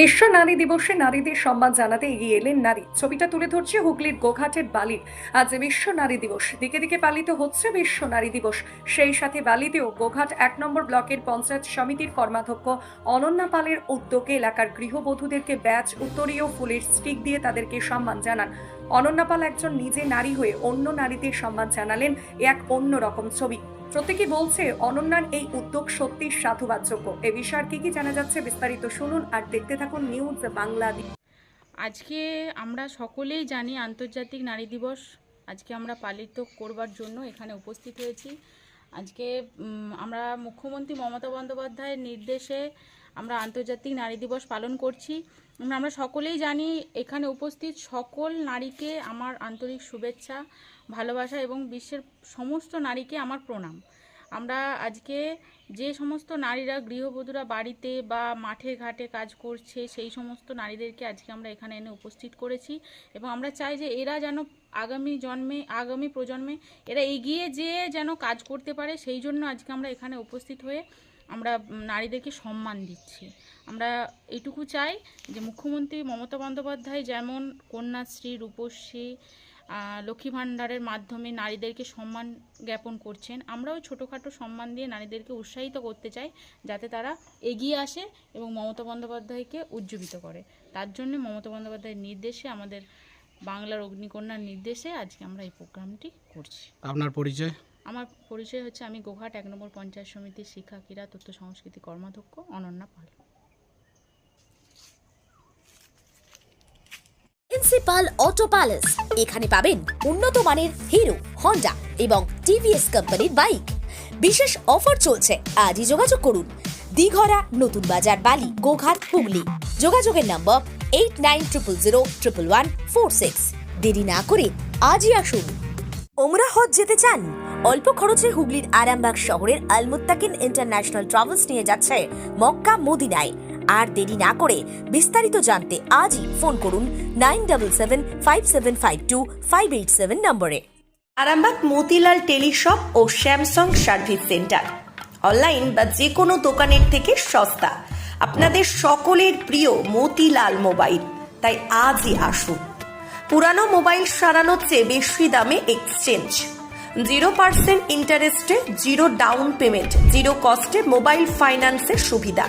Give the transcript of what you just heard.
বিশ্ব নারী দিবসে নারীদের সম্মান জানাতে এগিয়ে এলেন নারী। ছবিটা তুলে ধরছে হুগলির গোঘাটের বালির। আজ বিশ্ব নারী দিবস। দিকে দিকে পালিত হচ্ছে বিশ্ব নারী দিবস। সেই সাথে বালিতেও গোঘাট এক নম্বর ব্লকের পঞ্চায়েত সমিতির কর্মাধ্যক্ষ অনন্যা পালের উদ্যোগে এলাকার গৃহবধূদেরকে ব্যাচ উত্তরীয় ফুলের স্টিক দিয়ে তাদেরকে সম্মান জানান। অনন্যা পাল একজন নিজে নারী হয়ে অন্য নারীদের সম্মান জানালেন এক অন্য রকম ছবি। প্রত্যেকে বলছে, অনন্যার এই উদ্যোগ সত্যি সাধুবাদযোগ্য এ বিষয়ে কি কি জানা যাচ্ছে বিস্তারিত শুনুন আর দেখতে থাকুন নিউজ বাংলা আজকে আমরা সকলেই জানি আন্তর্জাতিক নারী দিবস। আজকে আমরা পালিত করবার জন্য এখানে উপস্থিত হয়েছি। আজকে আমরা মুখ্যমন্ত্রী মমতা বন্দ্যোপাধ্যায়ের নির্দেশে আমরা আন্তর্জাতিক নারী দিবস পালন করছি। আমরা সকলেই জানি এখানে উপস্থিত সকল নারীকে আমার আন্তরিক শুভেচ্ছা, ভালোবাসা এবং বিশ্বের সমস্ত নারীকে আমার প্রণাম। আমরা আজকে যে সমস্ত নারীরা গৃহবধূরা বাড়িতে বা মাঠে ঘাটে কাজ করছে, সেই সমস্ত নারীদেরকে আজকে আমরা এখানে এনে উপস্থিত করেছি এবং আমরা চাই যে এরা যেন আগামী জন্মে, আগামী প্রজন্মে এরা এগিয়ে যেয়ে যেন কাজ করতে পারে, সেই জন্য আজকে আমরা এখানে উপস্থিত হয়ে আমরা নারীদেরকে সম্মান দিচ্ছি। আমরা এটুকু চাই যে মুখ্যমন্ত্রী মমতা বন্দ্যোপাধ্যায় যেমন কন্যাশ্রী, রূপশ্রী লক্ষ্মী ভাণ্ডারের মাধ্যমে নারীদেরকে সম্মান জ্ঞাপন করছেন। আমরাও ছোটোখাটো সম্মান দিয়ে নারীদেরকে উৎসাহিত করতে চাই যাতে তারা এগিয়ে আসে এবং মমতা বন্দ্যোপাধ্যায়কে উজ্জীবিত করে। তার জন্য মমতা বন্দ্যোপাধ্যায়ের নির্দেশে আমাদের বাংলার অগ্নিকন্যার নির্দেশে আজকে আমরা এই প্রোগ্রামটি করছি। আপনার পরিচয়? আমার পরিচয় হচ্ছে আমি গোঘাট এক নম্বর পঞ্চায়েত সমিতির শিক্ষা ক্রীড়া তথ্য সংস্কৃতি কর্মাধ্যক্ষ Ananya Pal. Principal auto palace এখানে পাবেন উন্নত মানের হিরো হন্ডা এবং টিভিএস কোম্পানির বাইক। বিশেষ অফার চলছে। আজই যোগাযোগ করুন। দিঘরা, নতুন বাজার, বালি, গোঘাট, হুগলি। যোগাযোগের number eight nine triple zero triple one four six দেরি না করে আজই আসুন। ওমরা হজ যেতে চান? অল্প খরচে হুগলির আরামবাগ শহরের আলমুত্তাকিন ইন্টারন্যাশনাল ট্রাভেলস নিয়ে যাচ্ছে মক্কা মদিনায়। আর দেরি না করে বিস্তারিত জানতে আজই ফোন করুন nine double seven five seven five two five eight seven নম্বরে। আরামবাগ মতিলাল টেলিশপ ও স্যামসাং সার্ভিস সেন্টার। অনলাইন বা যে কোনো দোকানের থেকে সস্তা। আপনাদের সকলের প্রিয় মতিলাল মোবাইল। তাই আজই আসুন। পুরানো মোবাইল সারানোর চেয়ে বেশি দামে এক্সচেঞ্জ জিরো পার্সেন্ট ইন্টারেস্টে জিরো ডাউন পেমেন্ট জিরো কস্টে মোবাইল ফাইন্যান্সের সুবিধা।